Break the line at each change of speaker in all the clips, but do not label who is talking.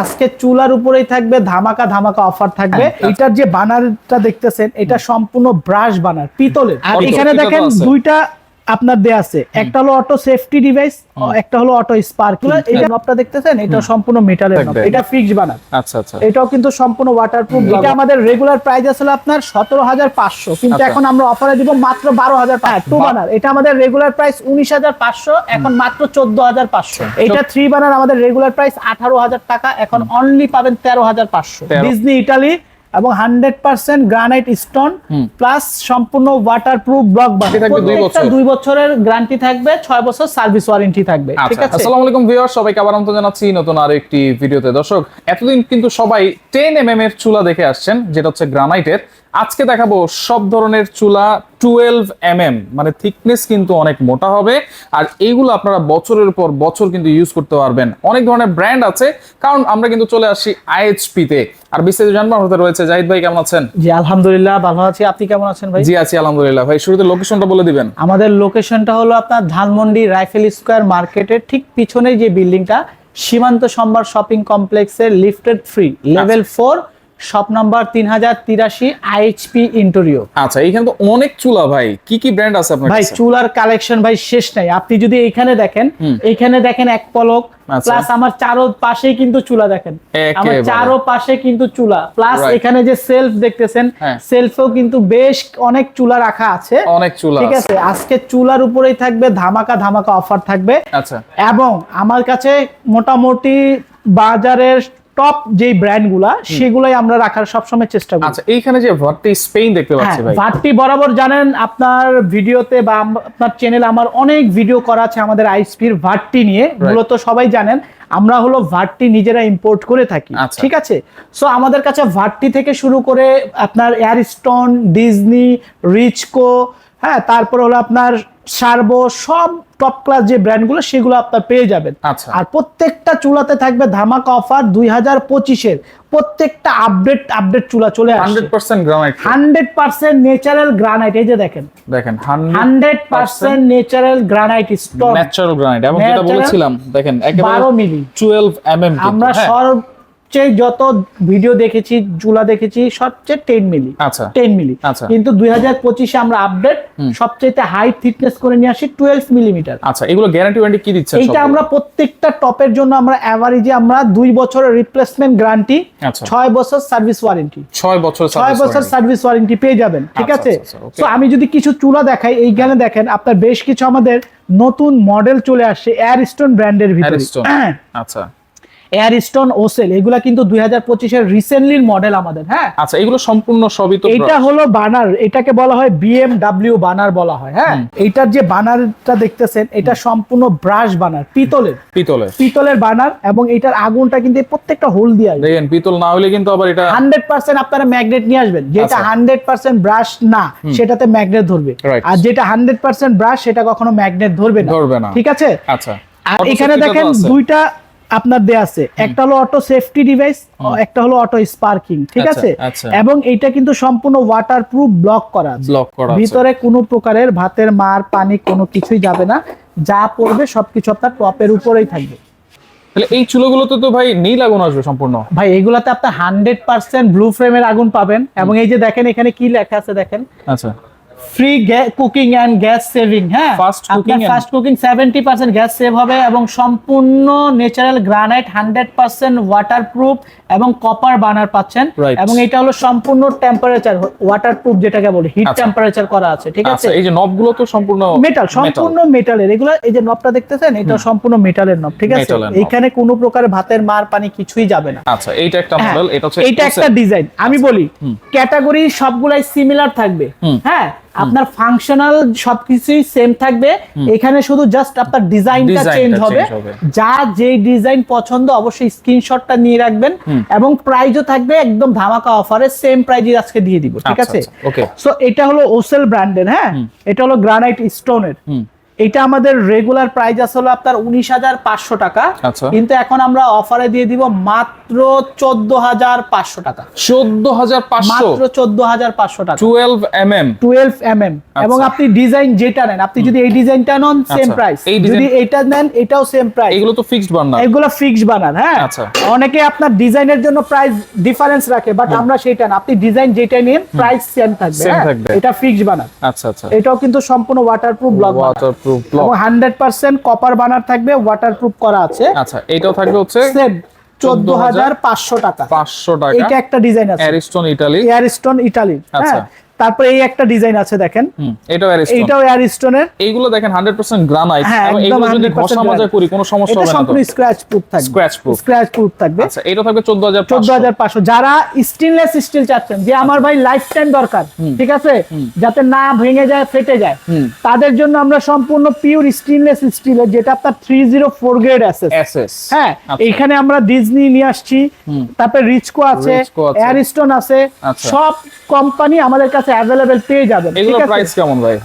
আজকে চুলার উপরেই থাকবে ধামাকা ধামাকা অফার থাকবে।
হ্যাঁ,
এটার যে বানারটা দেখতেছেন এটা সম্পূর্ণ ব্রাশ বানার পিতলের। আর এখানে দেখেন দুইটা আপনার দেয়া আছে। একটা হলো অটো সেফটি ডিভাইস একটা হলো অটো স্পার্ক এই নবটা দেখতেছেন এটা সম্পূর্ণ মেটালের নব এটা ফিক্সড বানার
আচ্ছা আচ্ছা।
এটাও কিন্তু সম্পূর্ণ ওয়াটারপ্রুফ এটা আমাদের রেগুলার প্রাইস আসলে আপনার সতেরো হাজার পাঁচশো। কিন্তু
আচ্ছা।
এখন আমরা অফারে দিব মাত্র বারো হাজার টু বানার এটা আমাদের রেগুলার প্রাইস উনিশ হাজার পাঁচশো এখন মাত্র চোদ্দ হাজার পাঁচশো। এটা থ্রি বানার আমাদের রেগুলার প্রাইস আঠারো হাজার টাকা এখন অনলি পাবেন তেরো হাজার পাঁচশো।
তেরো।
ডিজনি ইটালি এবং hundred percent granite stone plus সম্পূর্ণ ওয়াটার প্রুফ ব্লক
Guarantee দুই বছর।
দুই বছরের গ্যারান্টি থাকবে ছয় বছর সার্ভিস ওয়ারেন্টি থাকবে ঠিক
আচ্ছা
আছে?
আসসালামু আলাইকুম ভিউয়ার সবাইকে আবার আমন্ত্রণ জানাচ্ছি নতুন আরও একটি ভিডিওতে দর্শক এতদিন কিন্তু সবাই টেন এম এর চুলা দেখে আসছেন যেটা হচ্ছে গ্রানাইটের আজকে দেখাবো সব ধরনের চুলা টুয়েলভ এম এম মানে থিকনেস কিন্তু অনেক মোটা হবে। আর এইগুলো আপনারা বছরের পর বছর কিন্তু ইউজ করতে পারবেন। অনেক ধরনের ব্র্যান্ড আছে কারণ আমরা কিন্তু চলে আসি আইএইচপি তে। আর বিস্তারিত জানব আমাদের সাথে রয়েছে। জাহিদ ভাই কেমন আছেন?
জি আলহামদুলিল্লাহ ভালো আছি। আপনি কেমন আছেন ভাই?
জি আছি আলহামদুলিল্লাহ। ভাই শুরুতে লোকেশনটা বলে দিবেন।
আমাদের লোকেশনটা হলো আপনার ধানমন্ডি রাইফেল স্কোয়ার মার্কেটের ঠিক পিছনে যে বিল্ডিংটা সীমান্ত সম্ভার শপিং কমপ্লেক্সের lifted free level four shop number তিন হাজার তিরাশি আইএইচপি ইন্টোরিও
আচ্ছা এখানে তো অনেক চুলা ভাই। কি কি ব্র্যান্ড আছে আপনার
ভাই চুলার কালেকশন ভাই শেষ নাই। আপনি যদি এখানে দেখেন এইখানে দেখেন এক পলক
আচ্ছা।
প্লাস আমার চারো পাশেই কিন্তু চুলা দেখেন। আমার। চারো পাশে কিন্তু চুলা। প্লাস এখানে যে সেলফ দেখতেছেন
হ্যাঁ।
সেলফেও কিন্তু বেশ অনেক চুলা রাখা আছে।
অনেক চুলা
ঠিক আছে? আজকে চুলার উপরেই থাকবে ধামাকা ধামাকা অফার থাকবে।
আচ্ছা।
এবং আমার কাছে মোটামুটি বাজারের টপ যেই ব্র্যান্ডগুলা সেগুলাই আমরা রাখার সবসময় চেষ্টা করি।
আচ্ছা এইখানে যে ভার্টি স্পেন দেখতে পাচ্ছি ভাই।
ভাট্টি বরাবর জানেন আপনার ভিডিওতে বা আপনার চ্যানেলে আমার অনেক ভিডিও করা আছে আমাদের আইসপির ভাট্টি নিয়ে। মূলত সবাই জানেন আমরা হলো ভাট্টি নিজেরা ইম্পোর্ট করে থাকি
আচ্ছা।
ঠিক আছে? সো আমাদের কাছে ভাট্টি থেকে শুরু করে আপনার এয়ারস্টোন ডিজনি রিচকো হ্যাঁ তারপর হলো আপনার সার্বো সব টপ ক্লাস যে ব্র্যান্ডগুলো সেগুলো আপনার পেয়ে যাবেন।
আচ্ছা।
আর প্রত্যেকটা চুলাতে থাকবে ধামাকা অফার দুই হাজার পঁচিশের। প্রত্যেকটা আপডেট আপডেট চুলা চলে আসছে।
Hundred percent granite
hundred percent natural granite এই যে দেখেন।
দেখেন
hundred percent natural granite stone
natural granite এবং যেটা বলেছিলাম দেখেন একেবারে
বারো মিলি।
টুয়েলভ এম এম
আমরা সবচেয়ে যত ভিডিও দেখেছি চুলা দেখেছি সবচেয়ে টেন মিলি
আচ্ছা।
টেন মিলি
আচ্ছা।
কিন্তু দুই হাজার পঁচিশে আমরা আপডেট সবচেয়ে হাই থিকনেস করে নিয়ে আসি টুয়েলভ মিলিমিটার
আচ্ছা এগুলো গ্যারান্টি ওয়ারেন্টি কি দিচ্ছেন
এইটা আমরা প্রত্যেকটা টপের জন্য আমরা অ্যাভারেজে আমরা দুই বছরের রিপ্লেসমেন্ট গ্যারান্টি
আচ্ছা।
ছয় বছর সার্ভিস ওয়ারেন্টি
ছয় বছর
ছয় বছর সার্ভিস ওয়ারেন্টি পেয়ে যাবেন ঠিক
আচ্ছা,
আছে?
আচ্ছা, আচ্ছা.
তো আমি যদি কিছু চুলা দেখাই এইখানে দেখেন আপনার বেশ কিছু আমাদের নতুন মডেল চলে আসছে এয়ার স্টোন ব্র্যান্ডের ভিতরে। হ্যাঁ
আচ্ছা।
এয়ার স্টোন ওসেল এগুলা কিন্তু দুই হাজার পঁচিশের রিসেন্টলির মডেল আমাদের হ্যাঁ?
আচ্ছা এগুলো সম্পূর্ণ সবই তো
এটা হলো বানার এটাকে বলা হয় বিএমডাব্লিউ বানার বলা হয় হ্যাঁ? এইটার যে বানারটা দেখতেছেন এটা সম্পূর্ণ ব্রাশ বানার পিতলের।
পিতলের।
পিতলের বানার এবং এটার আগুনটা কিন্তু প্রত্যেকটা হোল দিয়ে
দেখেন পিতল না হলে কিন্তু আবার এটা
হান্ড্রেড পার্সেন্ট আপনারা ম্যাগনেট নিয়ে আসবেন। যেটা
আচ্ছা।
হান্ড্রেড পার্সেন্ট ব্রাশ না সেটাতে ম্যাগনেট ধরবে। আর যেটা হান্ড্রেড পার্সেন্ট ব্রাশ সেটা কখনো ম্যাগনেট ধরবে না।
ধরবে না।
ঠিক আছে?
আচ্ছা।
আর এখানে দেখেন দুইটা আপনার দেয়া আছে। একটা হলো অটো সেফটি ডিভাইস একটা হলো অটো স্পার্কিং ঠিক
আচ্ছা,
আছে?
আচ্ছা।
এবং এটা কিন্তু সম্পূর্ণ ওয়াটার প্রুফ ব্লক করা আছে।
ব্লক করা
ভিতরে কোনো প্রকারের ভাতের মার পানি কোনো কিছুই যাবে না। যা পড়বে সবকিছু আপনার টপের উপরেই থাকবে।
তাহলে এই চুলোগুলোতে তো ভাই নীল আগুন আসবে সম্পূর্ণ।
ভাই এগুলাতে আপনি হান্ড্রেড পার্সেন্ট ব্লু ফ্রেমের আগুন পাবেন। এবং এই যে দেখেন এখানে কি লেখা আছে দেখেন?
আচ্ছা।
Free cooking and gas saving হ্যাঁ?
And-
fast cooking seventy percent gas save হবে এবং সম্পূর্ণ natural granite hundred percent waterproof এবং কপার বার্নার পাচ্ছেন। এবং এটা হলো সম্পূর্ণ টেম্পারেচার ওয়াটার প্রুফ যেটাকে বলি হিট
আচ্ছা।
টেম্পারেচার করা আছে ঠিক আছে?
আচ্ছা এই যে নবগুলো তো সম্পূর্ণ
মেটাল সম্পূর্ণ মেটালের এগুলো এই যে নবটা দেখতেছেন এটা সম্পূর্ণ মেটালের নব ঠিক আছে। এখানে কোনো প্রকার ভাতের মার পানি কিছুই যাবে না।
আচ্ছা এইটা একটা
হ্যাঁ,
মডেল এটা হচ্ছে
এটা একটা ডিজাইন আমি বলি ক্যাটাগরি সবগুলাই সিমিলার থাকবে। হ্যাঁ? আপনার ফাংশনাল সবকিছুই সেম থাকবে। এখানে শুধু জাস্ট আপনার ডিজাইনটা চেঞ্জ হবে। যা যেই ডিজাইন পছন্দ অবশ্যই স্ক্রিনশটটা নিয়ে রাখবেন এবং প্রাইজও থাকবে একদম ধামাকা অফারে সেম প্রাইজে আজকে দিয়ে দিব ঠিক
আচ্ছা,
আছে?
ওকে
সো এটা হলো ওসেল ব্র্যান্ডের হ্যাঁ? এটা হলো গ্রানাইট স্টোনের এটা আমাদের রেগুলার প্রাইস আছে হলো আপনার উনিশ হাজার পাঁচশো টাকা।
আচ্ছা।
কিন্তু এখন আমরা অফারে দিয়ে দিব মাত্র চোদ্দ হাজার পাঁচশো টাকা।
চোদ্দ হাজার
মাত্র চোদ্দ হাজার পাঁচশো টাকা।
Twelve M M
twelve M M এবং
আচ্ছা।
আপনি ডিজাইন যেটা নেন আপনি যদি এই ডিজাইনটা নেন সেম
আচ্ছা।
প্রাইস যদি এটা নেন এটাও সেম প্রাইস
এগুলো তো ফিক্সড বার্নার
এগুলো ফিক্সড বানান হ্যাঁ।
আচ্ছা।
অনেকে আপনার ডিজাইনের জন্য প্রাইস ডিফারেন্স রাখে বাট আমরা সেটা না। আপনি ডিজাইন যেটা নিন প্রাইস সেম হ্যাঁ?
থাকবে।
এটা ফিক্সড বানান।
আচ্ছা আচ্ছা।
এটাও কিন্তু সম্পূর্ণ ওয়াটারপ্রুফ ব্লক
ওয়াটারপ্রুফ ব্লক
এবং হান্ড্রেড পার্সেন্ট কপার বানার থাকবে ওয়াটারপ্রুফ করা আছে।
আচ্ছা এটাও থাকবে হচ্ছে
সেম চোদ্দ হাজার পাঁচশো টাকা।
পাঁচশো টাকা।
এটা একটা ডিজাইন আছে।
অ্যারিস্টন ইটালি
এয়ারস্টোন ইটালি
আচ্ছা।
তারপরে এই একটা ডিজাইন আছে দেখেন।
এটাও অ্যারিস্টন
এইটাও এয়ারস্টোনের
এইগুলো দেখেন হান্ড্রেড পার্সেন্ট গ্রানাইট
হ্যাঁ
এবং এগুলো যদি
100%
ঘষা মাজা করি কোনো সমস্যা হবে না তো।
সম্পূর্ণ স্ক্র্যাচ প্রুফ থাকবে।
স্ক্র্যাচ প্রুফ
স্ক্র্যাচ প্রুফ থাকবে।
আচ্ছা এটা থাকবে চোদ্দ হাজার
চোদ্দ হাজার পাঁচশো। যারা স্টেনলেস স্টিল চাচ্ছেন যে আমার ভাই লাইফ টাইম দরকার ঠিক আছে? যাতে না ভেঙে যায় ফেটে যায়। তাদের জন্য আমরা সম্পূর্ণ পিওর স্টেনলেস স্টিলের যেটা আপনার থ্রি জিরো ফোর গ্রেড আছে
এসএস
হ্যাঁ এখানে আমরা ডিজনি নিয়ে আসছি। তারপরে রিচকো আছে
আছে।
আছে।
আচ্ছা।
সব কোম্পানি আমাদের কাছে অ্যাভেলেবেল পেয়ে যাবেন এগুলো
প্রাইস কেমন ভাই?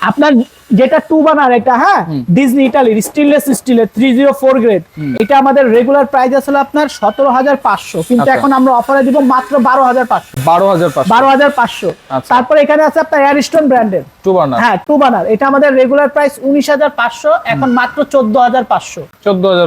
আপনার যেটা টু বানার এটা হ্যাঁ? ডিজনি ইটালির স্টেনলেস স্টিলের থ্রি জিরো ফোর গ্রেড এটা আমাদের রেগুলার প্রাইস আসলে আপনার সতেরো হাজার পাঁচশো। কিন্তু
আচ্ছা।
এখন আমরা অফারে দিব মাত্র বারো হাজার পাঁচশো।
বারো হাজার
বারো হাজার পাঁচশো।
আচ্ছা।
তারপরে এখানে আছে আপনার এয়ারস্টোন ব্র্যান্ডের
টু
হ্যাঁ টু বানার এটা আমাদের রেগুলার প্রাইস উনিশ হাজার পাঁচশো এখন মাত্র চোদ্দ হাজার পাঁচশো।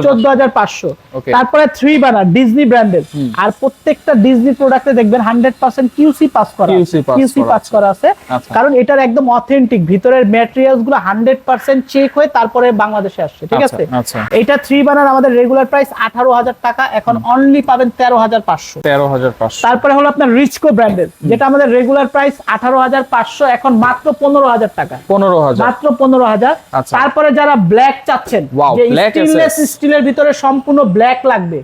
চোদ্দ হাজার
পাঁচশো। তারপরে থ্রি বানার ডিজনি ব্র্যান্ডের আর প্রত্যেকটা ডিজনি প্রোডাক্টে দেখবেন হান্ড্রেড পার্সেন্ট কিউসি পাস করা কিউসি পাস করা আছে।
আচ্ছা।
কারণ এটার একদম অথেন্টিক ভিতরের ম্যাটেরিয়ালসগুলো হান্ড্রেড পার্সেন্ট চেক হয়ে তারপরে বাংলাদেশে আসছে ঠিক
আচ্ছা,
আছে?
আচ্ছা।
এটা থ্রি বানার আমাদের রেগুলার প্রাইস আঠারো হাজার টাকা এখন অনলি পাবেন তেরো হাজার পাঁচশো।
তেরো হাজার পাঁচশো।
তারপরে হলো আপনার রিচকো ব্র্যান্ডের যেটা আমাদের রেগুলার প্রাইস আঠারো হাজার পাঁচশো এখন মাত্র পনেরো হাজার টাকা।
পনেরো হাজার।
মাত্র পনেরো হাজার।
আচ্ছা।
তারপরে যারা ব্ল্যাক চাচ্ছেন স্টেনলেস স্টিলের ভিতরে সম্পূর্ণ ব্ল্যাক লাগবে।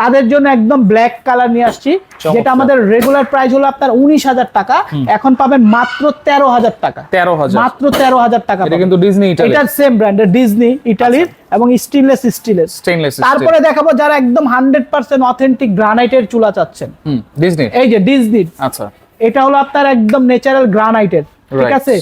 তাদের জন্য একদম ব্ল্যাক কালার নিয়ে আসছি। যেটা আমাদের রেগুলার প্রাইস হলো আপনার উনিশ হাজার টাকা এখন পাবেন মাত্র তেরো হাজার টাকা।
তেরো হাজার।
মাত্র তেরো হাজার টাকা
কিন্তু ডিজনি ইটালি
এটা সেম ব্র্যান্ডের ডিজনি ইটালির এবং স্টেনলেস স্টিলের
স্টেইনলেস
তারপরে দেখাবো যারা একদম হান্ড্রেড পার্সেন্ট অথেন্টিক গ্রানাইটের চুলা চাচ্ছেন।
ডিজনি
এই যে ডিজনির
আচ্ছা।
এটা হলো আপনার একদম ন্যাচারাল গ্রানাইটের ঠিক আছে?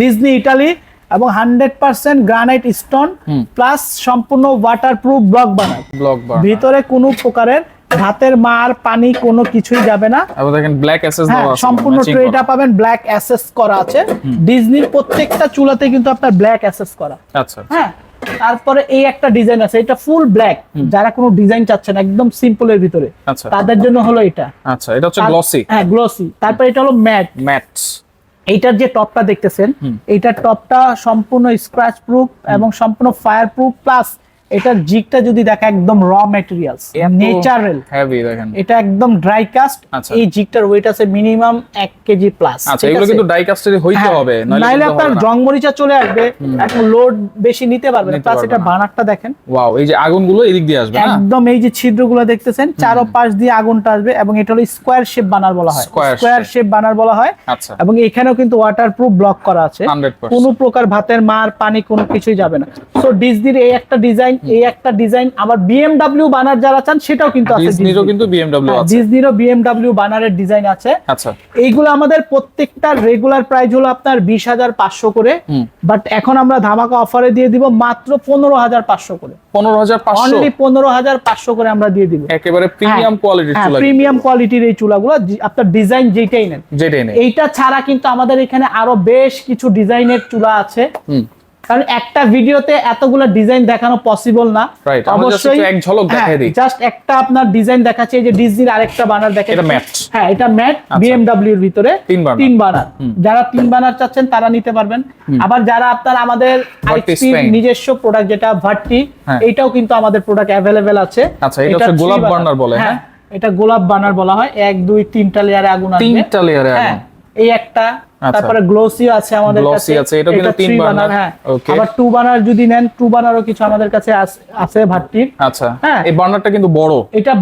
ডিজনি ইটালি এবং hundred percent granite stone plus সম্পূর্ণ ওয়াটারপ্রুফ ব্লক বানায়।
ব্লক
ভিতরে কোনো প্রকারের হাতের মার পানি কোনো কিছুই যাবে না।
দেখেন ব্ল্যাক এসএস
হ্যাঁ সম্পূর্ণ ট্রেটা পাবেন ব্ল্যাক অ্যাসেস করা আছে। ডিজনির প্রত্যেকটা চুলাতে কিন্তু আপনার ব্ল্যাক অ্যাসেস করা।
আচ্ছা।
হ্যাঁ তারপরে এই একটা ডিজাইন আছে এটা ফুল ব্ল্যাক যারা কোনো ডিজাইন চাচ্ছেন একদম সিম্পলের ভিতরে।
আচ্ছা।
তাদের জন্য হলো এটা।
আচ্ছা এটা হচ্ছে গ্লসি
হ্যাঁ গ্লসি তারপর এটা হলো ম্যাট
ম্যাট
এইটার যে টপটা দেখতেছেন এইটার টপটা সম্পূর্ণ স্ক্র্যাচ প্রুফ এবং সম্পূর্ণ ফায়ার প্রুফ প্লাস এটার জিগটা যদি দেখা একদম র ম্যাটেরিয়ালস নেচারাল
হেভি দেখেন।
এটা একদম ড্রাই কাস্ট
আচ্ছা।
এই জিগটার ওয়েট আছে মিনিমাম এক কেজি প্লাস
আচ্ছা এগুলো কিন্তু ডাই কাস্টের হইতে হবে
হ্যাঁ, নাইলে আপনার জং মরিচা চলে আসবে এখন লোড বেশি নিতে পারবে না প্লাস এটা। বানারটা দেখেন।
ওয়াও এই যে আগুনগুলো এদিক দিয়ে আসবে না
একদম এই যে ছিদ্রগুলো দেখতেছেন চারো পাশ দিয়ে আগুনটা আসবে এবং এটা হলো স্কোয়ার শেপ বানার বলা হয়। স্কোয়ার শেপ বানার বলা হয়।
আচ্ছা।
এবং এখানেও কিন্তু ওয়াটারপ্রুফ ব্লক করা আছে।
100%
কোনো প্রকার ভাতের মার পানি কোনো কিছুই যাবে না। সো ডিজনির এই একটা ডিজাইন এই একটা ডিজাইন আবার বিএমডব্লিউ বানার যারা চান সেটাও কিন্তু আছে
ডিজনিরও কিন্তু বিএমডব্লিউ আছে।
ডিজনিরও বিএমডব্লিউ বানারের ডিজাইন আছে।
আচ্ছা।
এইগুলো আমাদের প্রত্যেকটা রেগুলার প্রাইস হলো আপনার বিশ হাজার পাঁচশো করে। বাট এখন আমরা ধামাকা অফারে দিয়ে দিব মাত্র পনেরো হাজার পাঁচশো করে।
পনেরো হাজার পাঁচশো?
অনলি পনেরো হাজার পাঁচশো করে আমরা দিয়ে দিব।
একেবারে প্রিমিয়াম কোয়ালিটির চুলা
প্রিমিয়াম কোয়ালিটির এই চুলাগুলো আপনার ডিজাইন যেটাই নেন।
যেটাই নেই
এইটা ছাড়া কিন্তু আমাদের এখানে আরও বেশ কিছু ডিজাইনের চুলা আছে।
হুম।
কারণ একটা ভিডিওতে এতগুলো ডিজাইন দেখানো পসিবল না
একটু এক ঝলক দেখাই দিই।
জাস্ট একটা আপনার ডিজাইন দেখাচ্ছে এই যে ডিজনির আরেকটা বানার দেখেন
এটা matte।
হ্যাঁ এটা ম্যাট বিএমডব্লিউ এর ভিতরে
তিন বানার।
তিন বানার যারা তিন বানার চাচ্ছেন তারা নিতে পারবেন আবার যারা আপনার আমাদের
Spain।
নিজস্ব প্রোডাক্ট যেটা ভার্টি এটাও কিন্তু আমাদের প্রোডাক্ট অ্যাভেলেবেল আছে
আচ্ছা, এটা হচ্ছে গোলাপ
burner
বলে, হ্যাঁ?
এটা গোলাপ বানার বলা হয় এক দুই তিনটা লেয়ারে আগুন আসবে
তিনটা লেয়ারে
হ্যাঁ এই একটা। তারপরে গ্লোসি আছে আমাদের কাছে।
আছে, এটাও কিন্তু তিন burner,
হ্যাঁ. আবার টু বানার যদি নেন টু বানারও কিছু আমাদের কাছে আছে ভাট্টির।
আচ্ছা।
হ্যাঁ।
এই বার্নারটা কিন্তু বড়।
এটা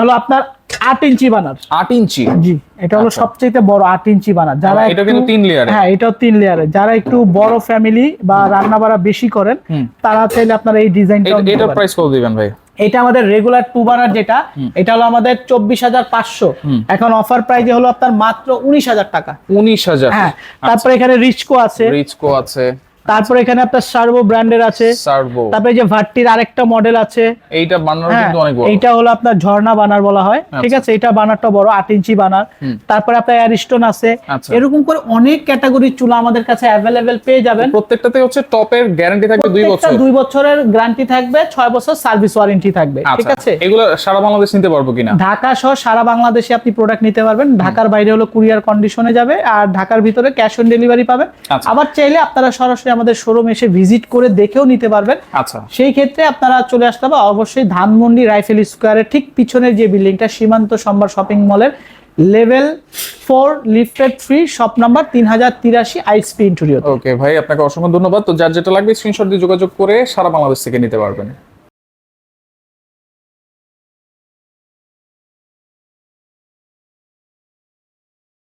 হলো আপনার আট ইঞ্চি বানার
আট ইঞ্চি?
জি এটা হলো
আচ্ছা।
সবচেয়ে বড় আট ইঞ্চি বানার যারা
এটা কিন্তু তিন লেয়ারে
হ্যাঁ এটাও তিন লেয়ারে যারা একটু বড় ফ্যামিলি বা রান্না বাড়া বেশি করেন তারা চাইলে আপনার এই ডিজাইনটা
এটা প্রাইস কত দিবেন ভাই?
এটা আমাদের রেগুলার টু বানার যেটা এটা হলো আমাদের চব্বিশ হাজার পাঁচশো। এখন অফার প্রাইস হলো আপনার মাত্র উনিশ হাজার টাকা।
উনিশ হাজার।
হ্যাঁ
আচ্ছা।
তারপরে এখানে রিচকো আছে।
রিচকো আছে।
তারপর এখানে আপনার সার্ভো ব্র্যান্ডের আছে।
সার্ভো
তারপরে যে ভাট্টির আরেকটা মডেল আছে।
এইটা বানানো
হ্যাঁ
কিন্তু অনেক বড়।
এইটা হলো আপনার ঝর্ণা বানার বলা হয়। ঠিক
আচ্ছা।
আছে এটা বানারটা বড় আট ইঞ্চি বানার। তারপরে আপনার অ্যারিস্টোন আছে।
আচ্ছা।
এরকম করে অনেক ক্যাটাগরির চুলা আমাদের কাছে অ্যাভেলেবেল পেয়ে যাবেন।
প্রত্যেকটাতে হচ্ছে টপের গ্যারান্টি থাকবে দুই বছর
দুই বছরের গ্যারান্টি থাকবে ছয় বছর সার্ভিস ওয়ারেন্টি থাকবে। ঠিক
আচ্ছা
আছে?
এগুলো সারা বাংলাদেশ নিতে পারব কিনা?
ঢাকা সহ সারা বাংলাদেশে আপনি প্রোডাক্ট নিতে পারবেন। ঢাকার বাইরে হলো কুরিয়ার কন্ডিশনে যাবে আর ঢাকার ভিতরে ক্যাশ অন ডেলিভারি পাবেন।
আচ্ছা।
আবার চাইলে আপনারা সরাসরি আমাদের শোরুম এসে ভিজিট করে দেখেও নিতে পারবেন।
আচ্ছা।
সেই ক্ষেত্রে আপনারা চলে আসতে হবে অবশ্যই ধানমন্ডি রাইফেল স্কোয়ারের ঠিক পিছনের যে বিল্ডিংটা সীমান্ত সম্ভার শপিং মলের level four lifted free shop number তিন হাজার তিরাশি আইসপি ইন্টুরিও
ওকে ভাই আপনাকে অসংখ্য ধন্যবাদ। তো যার যেটা লাগবে স্ক্রিনশট দিয়ে যোগাযোগ করে সারা বাংলাদেশ থেকে নিতে পারবেন।